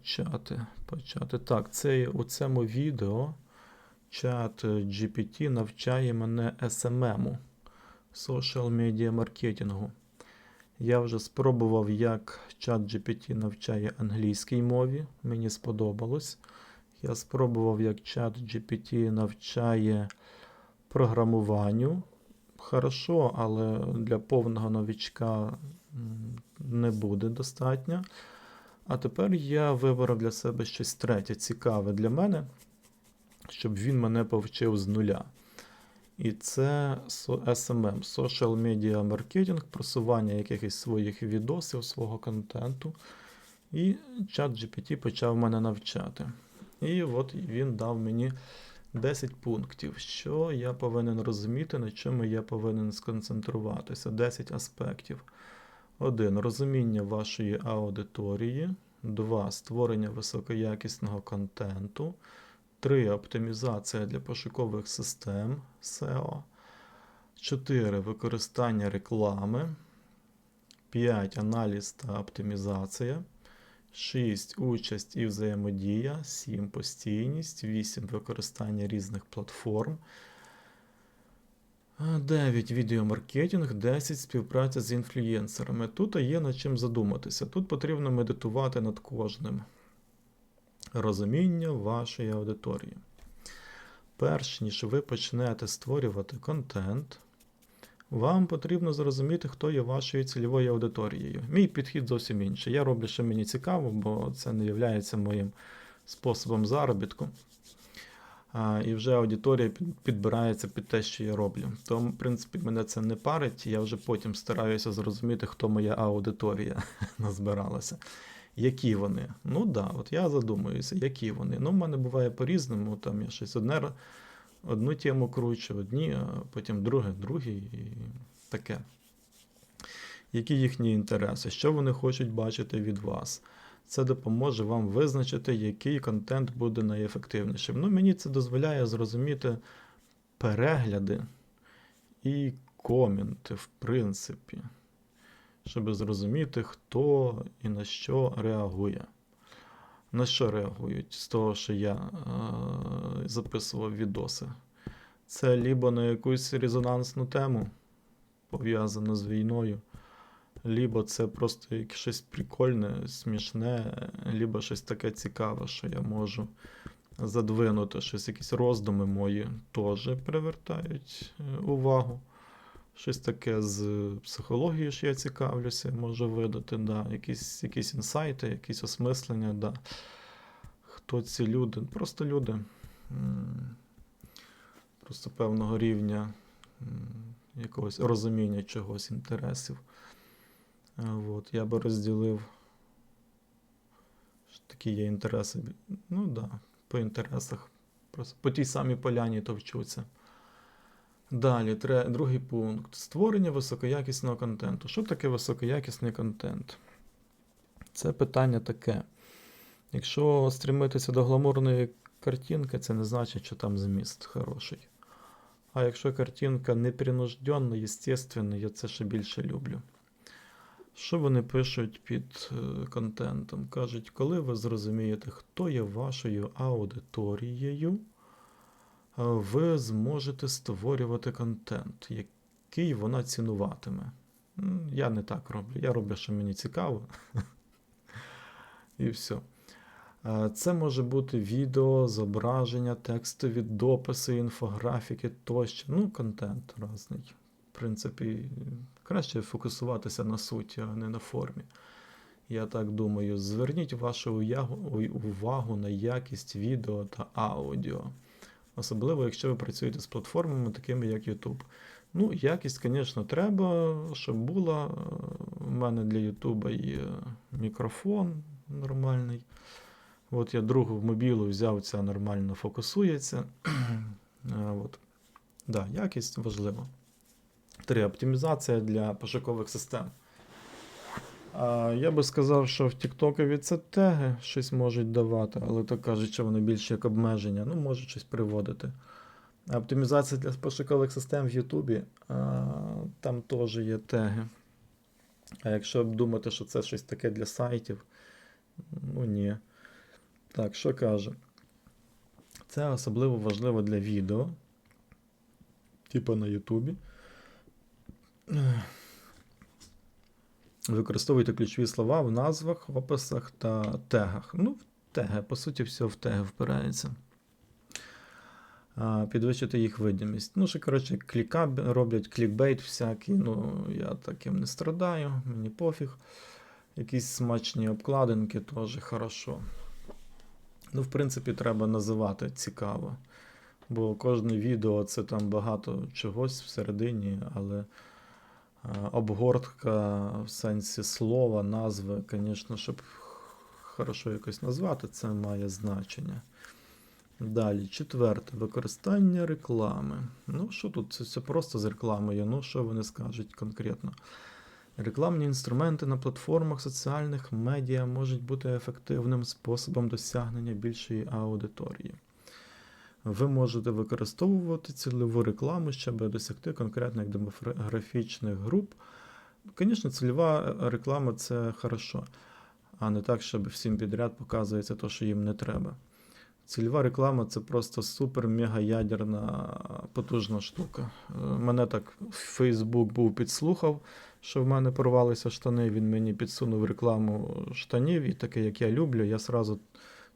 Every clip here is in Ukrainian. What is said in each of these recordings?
почати? Почати. Так, це у цьому відео чат GPT навчає мене SMM, Social Media Маркетингу. Я вже спробував, як чат GPT навчає англійській мові. Мені сподобалось. Я спробував, як чат GPT навчає програмуванню. Хорошо, але для повного новічка не буде достатньо. А тепер я вибрав для себе щось третє, цікаве для мене, щоб він мене повчив з нуля. І це SMM, Social Media Marketing, просування якихось своїх відосів, свого контенту. І чат GPT почав мене навчати. І от він дав мені 10 пунктів, що я повинен розуміти, на чому я повинен сконцентруватися. 10 аспектів. 1. Розуміння вашої аудиторії. 2. Створення високоякісного контенту. 3. Оптимізація для пошукових систем SEO. 4. Використання реклами. 5. Аналіз та оптимізація. 6. Участь і взаємодія. 7. Постійність. 8. Використання різних платформ. 9. Відеомаркетинг. 10. Співпраця з інфлюєнсерами. Тут є над чим задуматися. Тут потрібно медитувати над кожним. Розуміння вашої аудиторії. Перш ніж ви почнете створювати контент, вам потрібно зрозуміти, хто є вашою цільовою аудиторією. Мій підхід зовсім інший. Я роблю, що мені цікаво, бо це не є моїм способом заробітку. І вже аудиторія підбирається під те, що я роблю. Тому, в принципі, мене це не парить. Я вже потім стараюся зрозуміти, хто моя аудиторія назбиралася. Які вони? Ну да, от я задумуюся, які вони. Ну, в мене буває по-різному. Там я щось одне, одну тему кручу, одні, а потім друге, другі і таке. Які їхні інтереси, що вони хочуть бачити від вас? Це допоможе вам визначити, який контент буде найефективнішим. Ну, мені це дозволяє зрозуміти перегляди і коменти, в принципі, щоб зрозуміти, хто і на що реагує. На що реагують з того, що я е, записував відоси? Це лібо на якусь резонансну тему, пов'язану з війною, лібо це просто щось прикольне, смішне, лібо щось таке цікаве, що я можу задвинути, щось, якісь роздуми мої теж привертають е, увагу. Щось таке з психології, що я цікавлюся, можу видати, да. якісь, якісь інсайти, якісь осмислення, да. Хто ці люди? Просто люди. Просто певного рівня якогось розуміння чогось, інтересів. От, я би розділив. Такі є інтереси. Ну так, да, по інтересах. Просто по тій самій поляні товчуться. Далі, тре, другий пункт. Створення високоякісного контенту. Що таке високоякісний контент? Це питання таке. Якщо стремитися до гламурної картинки, це не значить, що там зміст хороший. А якщо картинка непринужденна, естественна, я це ще більше люблю. Що вони пишуть під е, контентом? Кажуть, коли ви зрозумієте, хто є вашою аудиторією, е, ви зможете створювати контент, який вона цінуватиме. Я не так роблю. Я роблю, що мені цікаво. І все. Це може бути відео, зображення, текстові дописи, інфографіки тощо. Ну, контент різний. В принципі, краще фокусуватися на суті, а не на формі. Я так думаю, зверніть вашу увагу на якість відео та аудіо. Особливо, якщо ви працюєте з платформами, такими як YouTube. Ну, якість, звісно, треба, щоб була. У мене для YouTube є мікрофон нормальний. От я другу мобілу взяв, ця нормально фокусується. От. Да, якість важлива. Три. Оптимізація для пошукових систем. Я би сказав, що в Тіктокові це теги щось можуть давати, але то кажуть, що вони більше як обмеження, ну, можуть щось приводити. Оптимізація для пошукових систем в Ютубі, там теж є теги. А якщо думати, що це щось таке для сайтів, ну ні. Так, що каже? Це особливо важливо для відео, типу на Ютубі. Використовуйте ключові слова в назвах, описах та тегах. Ну, в теги, по суті, все в теги впирається. Підвищити їх видимість. Ну, що, коротше, кліка роблять, клікбейт всякий. Ну, я таким не страдаю, мені пофіг. Якісь смачні обкладинки теж хорошо. Ну, в принципі, треба називати цікаво. Бо кожне відео це там багато чогось всередині, але обгортка в сенсі слова, назви, звісно, щоб хорошо якось назвати, це має значення. Далі, четверте, використання реклами. Ну, що тут? Це все просто з рекламою. Ну, що вони скажуть конкретно? Рекламні інструменти на платформах соціальних медіа можуть бути ефективним способом досягнення більшої аудиторії. Ви можете використовувати цільову рекламу, щоб досягти конкретних демографічних груп. Звісно, цільова реклама це хорошо, а не так, щоб всім підряд показується те, що їм не треба. Цільова реклама це просто супер-мега-ядерна потужна штука. Е, Мене так Фейсбук був підслухав, що в мене порвалися штани. Він мені підсунув рекламу штанів, і таке, як я люблю, я сразу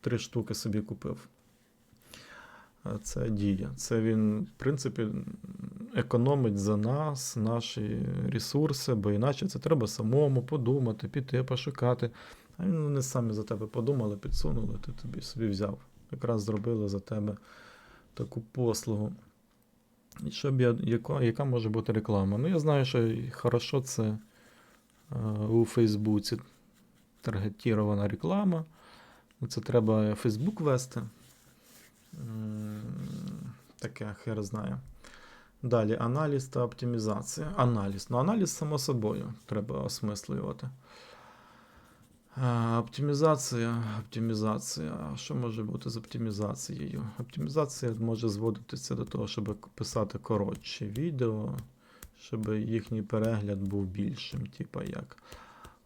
три штуки собі купив. Це дія. Це він, в принципі, економить за нас наші ресурси, бо іначе це треба самому подумати, піти, пошукати. А він- вони самі за тебе подумали, підсунули, ти тобі собі взяв. Якраз зробили за тебе таку послугу. І щоб я, яка, яка може бути реклама? Ну, я знаю, що хорошо це е, у Фейсбуці таргетірована реклама. Це треба Фейсбук вести. Таке, хер знає. Далі аналіз та оптимізація. Аналіз. Ну, аналіз, само собою, треба осмислювати. Оптимізація, оптимізація. А Що може бути з оптимізацією? Оптимізація може зводитися до того, щоб писати коротші відео, щоб їхній перегляд був більшим, типа як.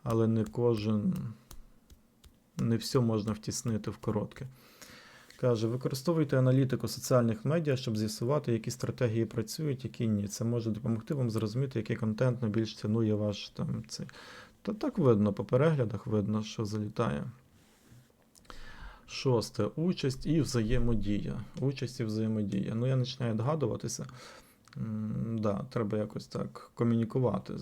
Але не кожен, не все можна втіснити в коротке. Каже, використовуйте аналітику соціальних медіа, щоб з'ясувати, які стратегії працюють, які ні. Це може допомогти вам зрозуміти, який контент найбільш цінує ваш там цей. Та так видно, по переглядах видно, що залітає. Шосте. Участь і взаємодія. Участь і взаємодія. Ну, я починаю догадуватися. М, Да, треба якось так комунікувати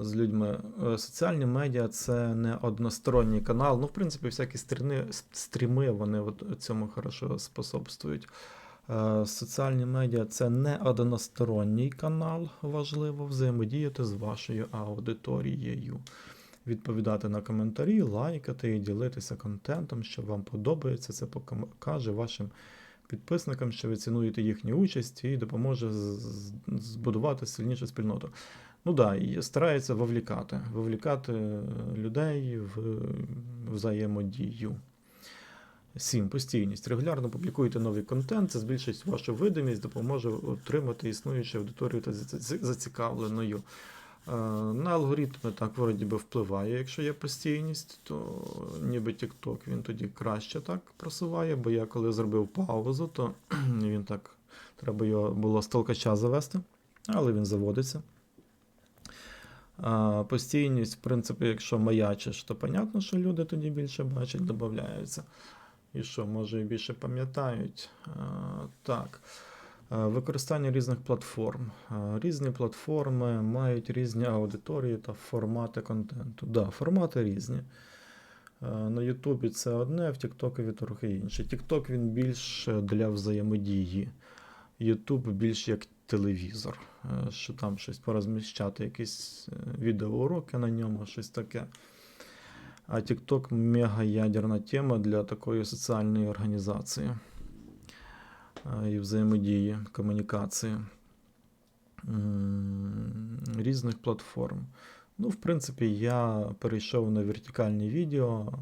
з, е, людьми. Е, Соціальні медіа це не односторонній канал. Ну, в принципі, всякі стріми, стріми вони цьому хорошо способствують. Е, Соціальні медіа це не односторонній канал, важливо взаємодіяти з вашою аудиторією, відповідати на коментарі, лайкати і ділитися контентом, що вам подобається. Це покаже вашим підписникам, що ви цінуєте їхню участь і допоможе з- з- збудувати сильнішу спільноту. Ну да, і старається вовлікати, вовлікати е, людей в взаємодію. 7. Постійність. Регулярно публікуйте новий контент, це збільшить вашу видимість, допоможе отримати існуючу аудиторію та зацікавленою. Е, На алгоритми так вроді би впливає. Якщо є постійність, то ніби TikTok він тоді краще так просуває, бо я коли зробив паузу, то він так треба його було з толкача завести, але він заводиться. Постійність, в принципі, якщо маячиш, то понятно, що люди тоді більше бачать, додаються. І що, може, і більше пам'ятають. Так. Використання різних платформ. Різні платформи мають різні аудиторії та формати контенту. Да, формати різні. На Ютубі це одне, в Тіктокові трохи інше. Тікток він більш для взаємодії. Ютуб більш як телевізор, е, що там щось порозміщати, якісь е, відеоуроки на ньому, щось таке. А TikTok мега ядерна тема для такої соціальної організації е, і взаємодії, комунікації різних платформ. Ну, в принципі, я перейшов на вертикальні відео.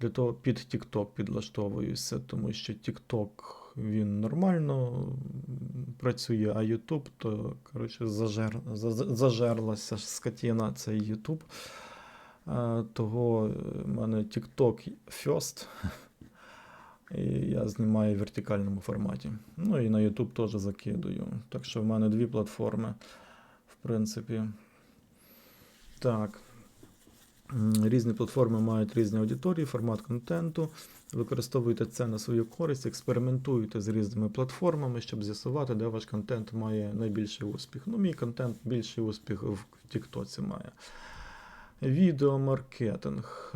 Для того під TikTok підлаштовуюся, тому що TikTok він нормально працює, а YouTube, то коротше, зажер, зажерлася скотіна цей YouTube. Е, Того е, в мене TikTok First. І я знімаю в вертикальному форматі. Ну і на YouTube теж закидую. Так що в мене дві платформи, в принципі. Так. Різні платформи мають різні аудиторії, формат контенту. Використовуйте це на свою користь, експериментуйте з різними платформами, щоб з'ясувати, де ваш контент має найбільший успіх. Ну, мій контент більший успіх в Тіктоці має. Відеомаркетинг.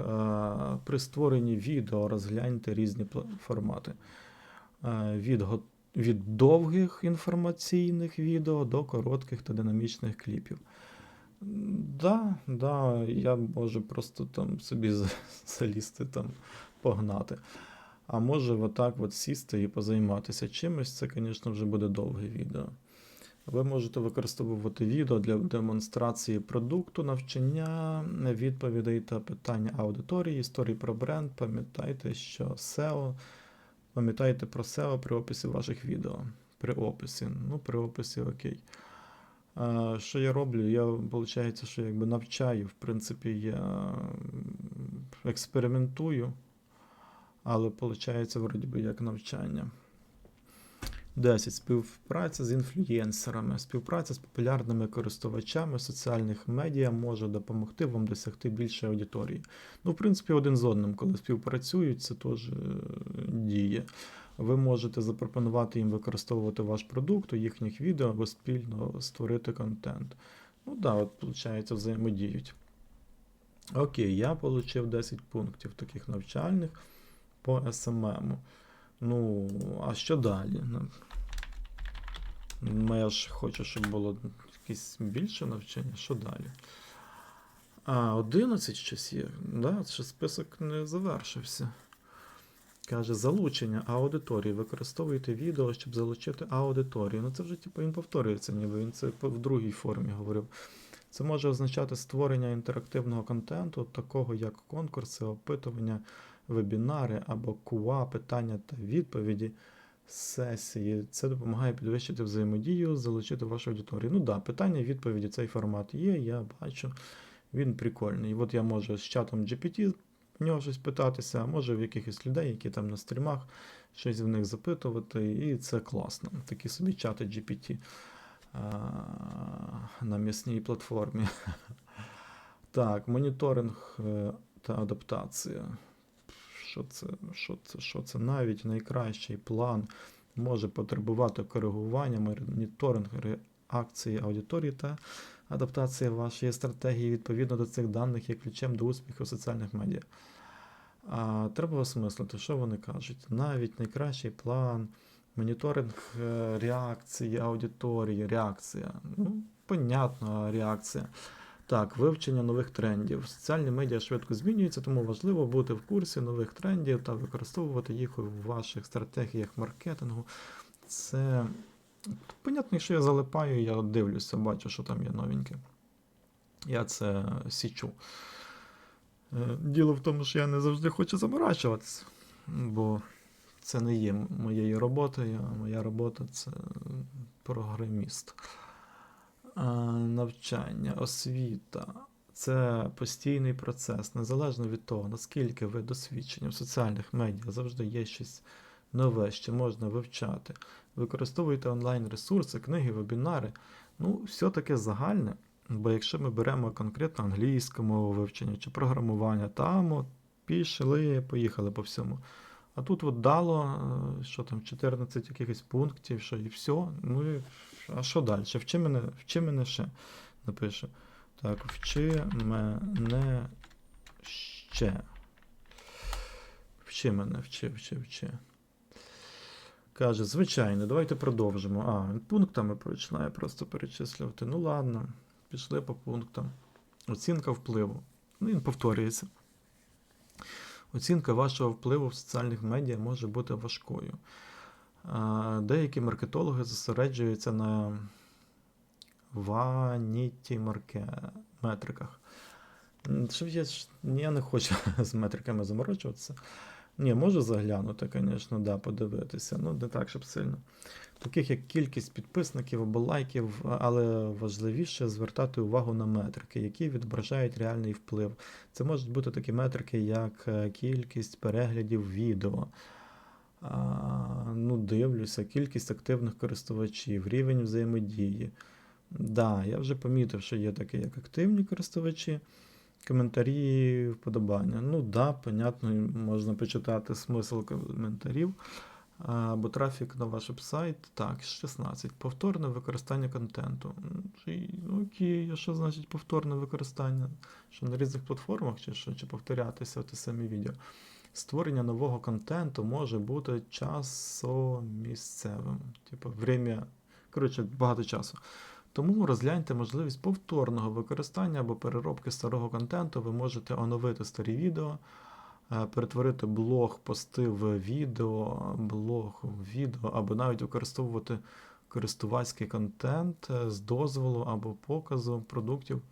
При створенні відео розгляньте різні формати. Від, від довгих інформаційних відео до коротких та динамічних кліпів. Да, да, я можу просто там собі залізти там погнати. А може отак от сісти і позайматися чимось, це, звісно, вже буде довге відео. Ви можете використовувати відео для демонстрації продукту, навчання, відповідей та питання аудиторії, історії про бренд. Пам'ятайте, що SEO, пам'ятайте про SEO при описі ваших відео. При описі. Ну, при описі окей. А, що я роблю? Я, виходить, що якби навчаю, в принципі, я експериментую, але виходить, вроді би, як навчання. 10. Співпраця з інфлюєнсерами. Співпраця з популярними користувачами соціальних медіа може допомогти вам досягти більшої аудиторії. Ну, в принципі, один з одним, коли співпрацюють, це теж е, діє. Ви можете запропонувати їм використовувати ваш продукт у їхніх відео або спільно створити контент. Ну да, от, виходить, взаємодіють. Окей, я отримав 10 пунктів таких навчальних по SMM. Ну, а що далі? Ну, я ж хочу, щоб було якесь більше навчання. Що далі? А, 11 щось є. Да, ще список не завершився. Каже, залучення аудиторії. Використовуйте відео, щоб залучити аудиторію. Ну це вже типу, він повторюється, ніби він це в другій формі говорив. Це може означати створення інтерактивного контенту, такого як конкурси, опитування, вебінари або QA, питання та відповіді, сесії. Це допомагає підвищити взаємодію, залучити вашу аудиторію. Ну так, да, питання, відповіді, цей формат є, я бачу. Він прикольний. От я можу з чатом GPT в нього щось питатися, а може в якихось людей, які там на стрімах, щось в них запитувати, і це класно. Такі собі чати GPT на м'ясній платформі. Так, моніторинг е, та адаптація. Що це, що це, що це? Навіть найкращий план може потребувати коригування, моніторинг реакції аудиторії та адаптація вашої стратегії відповідно до цих даних є ключем до успіху в соціальних медіа. А, треба осмислити, що вони кажуть. Навіть найкращий план, моніторинг е, реакції аудиторії, реакція. Ну, понятна реакція. Так, вивчення нових трендів. Соціальні медіа швидко змінюються, тому важливо бути в курсі нових трендів та використовувати їх у ваших стратегіях маркетингу. Це понятно, що я залипаю, я дивлюся, бачу, що там є новеньке. Я це січу. Е, Діло в тому, що я не завжди хочу заморачуватися, бо це не є моєю роботою, а моя робота це програміст. Навчання, освіта це постійний процес, незалежно від того, наскільки ви досвідчені в соціальних медіа, завжди є щось нове, що можна вивчати. Використовуйте онлайн-ресурси, книги, вебінари. Ну, все таке загальне. Бо якщо ми беремо конкретно англійську мову вивчення чи програмування, там от пішли, поїхали по всьому. А тут от дало, е, що там, 14 якихось пунктів, що і все. Ну і а що далі? Вчи мене, вчи мене ще. Напише. Так, вчи мене ще. Вчи мене, вчи, вчи, вчи. Каже, звичайно, давайте продовжимо. А, пунктами починає просто перечислювати. Ну ладно, пішли по пунктам. Оцінка впливу. Ну, він повторюється. Оцінка вашого впливу в соціальних медіа може бути важкою. Деякі маркетологи зосереджуються на ваніті метриках. Що я не хочу з метриками заморочуватися. Ні, можу заглянути, звісно, да, подивитися. Ну, не так, щоб сильно. Таких як кількість підписників або лайків, але важливіше звертати увагу на метрики, які відображають реальний вплив. Це можуть бути такі метрики, як е, кількість переглядів відео. А, ну, дивлюся, кількість активних користувачів, рівень взаємодії. Да, я вже помітив, що є такі, як активні користувачі, коментарі, вподобання. Ну, да, понятно, можна почитати смисл коментарів. Або трафік на ваш веб-сайт. Так, 16. Повторне використання контенту. Окей, а що значить повторне використання? Що на різних платформах, чи що, чи повторятися те самі відео? Створення нового контенту може бути часомісцевим. Типу, время, коротше, багато часу. Тому розгляньте можливість повторного використання або переробки старого контенту. Ви можете оновити старі відео, е, перетворити блог, пости в відео, блог в відео, або навіть використовувати користувацький контент е, з дозволу або показу продуктів.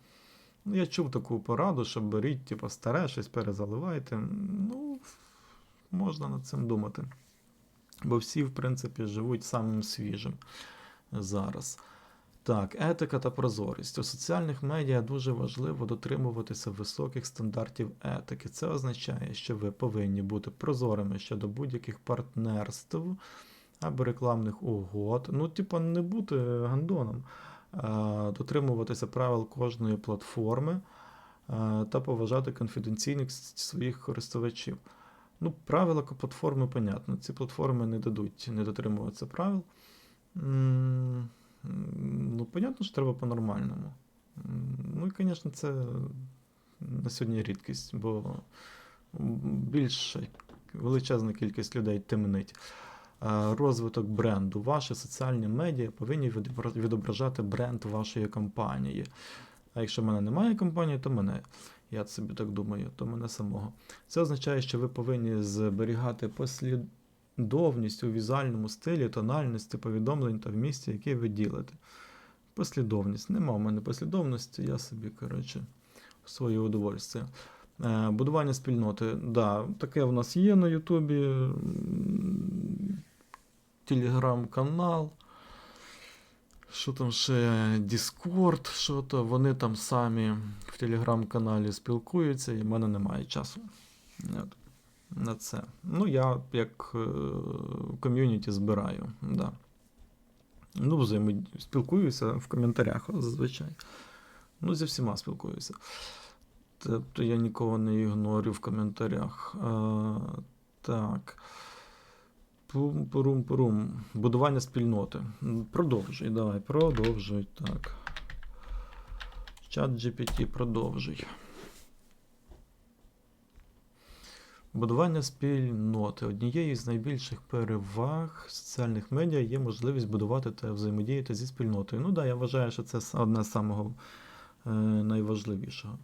Ну, я чув таку пораду, що беріть, типу, старе, щось перезаливайте. Ну, можна над цим думати. Бо всі, в принципі, живуть самим свіжим зараз. Так, етика та прозорість. У соціальних медіа дуже важливо дотримуватися високих стандартів етики. Це означає, що ви повинні бути прозорими щодо будь-яких партнерств або рекламних угод. Ну, типу, не бути гандоном, дотримуватися правил кожної платформи та поважати конфіденційність своїх користувачів. Ну, правила платформи, понятно. Ці платформи не дадуть не дотримуватися правил. Ну, понятно, що треба по-нормальному. Ну і, звісно, це на сьогодні рідкість, бо більша величезна кількість людей темнить. Розвиток бренду. Ваші соціальні медіа повинні відображати бренд вашої компанії. А якщо в мене немає компанії, то мене. Я собі так думаю, то мене самого. Це означає, що ви повинні зберігати послідовність у візуальному стилі, тональності повідомлень та в місці, яке ви ділите. Послідовність. Нема в мене послідовності, я собі, коротше, своє удовольствие. Е, Будування спільноти. Да, таке в нас є на Ютубі. Телеграм-канал. Що там ще Discord, що то вони там самі в телеграм-каналі спілкуються, і в мене немає часу От, на це. Ну, я як е, ком'юніті збираю. Да. Ну, взаємодію, спілкуюся в коментарях зазвичай. Ну, зі всіма спілкуюся. Тобто я нікого не ігнорю в коментарях. А, так. Пум-пурум-пурум. Будування спільноти. Продовжуй, давай, продовжуй. Так. Чат GPT продовжуй. Будування спільноти. Однією з найбільших переваг соціальних медіа є можливість будувати та взаємодіяти зі спільнотою. Ну так, да, я вважаю, що це одне з самого е, найважливішого,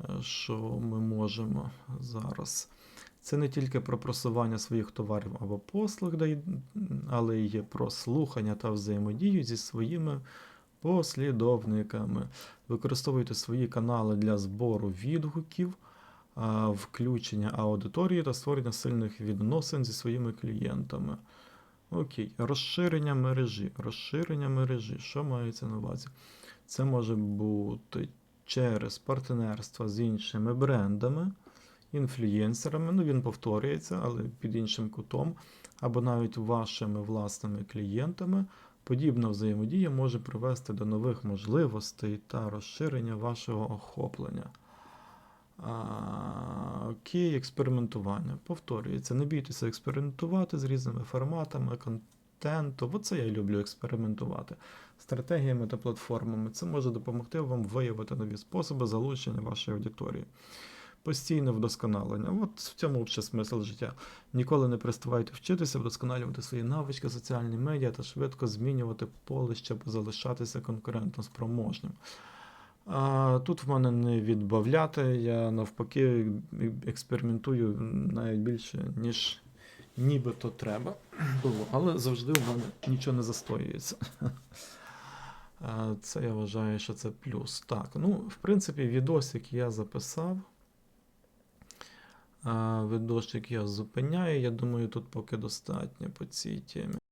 е, що ми можемо зараз. Це не тільки про просування своїх товарів або послуг, але й є про слухання та взаємодію зі своїми послідовниками. Використовуйте свої канали для збору відгуків, включення аудиторії та створення сильних відносин зі своїми клієнтами. Окей, розширення мережі. Розширення мережі. Що мається на увазі? Це може бути через партнерства з іншими брендами, інфлюєнсерами. Ну, він повторюється, але під іншим кутом, або навіть вашими власними клієнтами. Подібна взаємодія може привести до нових можливостей та розширення вашого охоплення. Окей, експериментування. Повторюється. Не бійтеся експериментувати з різними форматами контенту. Оце я люблю експериментувати. Стратегіями та платформами. Це може допомогти вам виявити нові способи залучення вашої аудиторії. Постійне вдосконалення. От в цьому ще смисл життя. Ніколи не переставайте вчитися, вдосконалювати свої навички, соціальні медіа та швидко змінювати поле, щоб залишатися конкурентно спроможним. А тут в мене не відбавляти, я навпаки експериментую навіть більше, ніж нібито треба було, але завжди в мене нічого не застоюється. Це я вважаю, що це плюс. Так, ну, в принципі, відосик я записав. Видосик я зупиняю. Я думаю, тут поки достатньо по цій темі.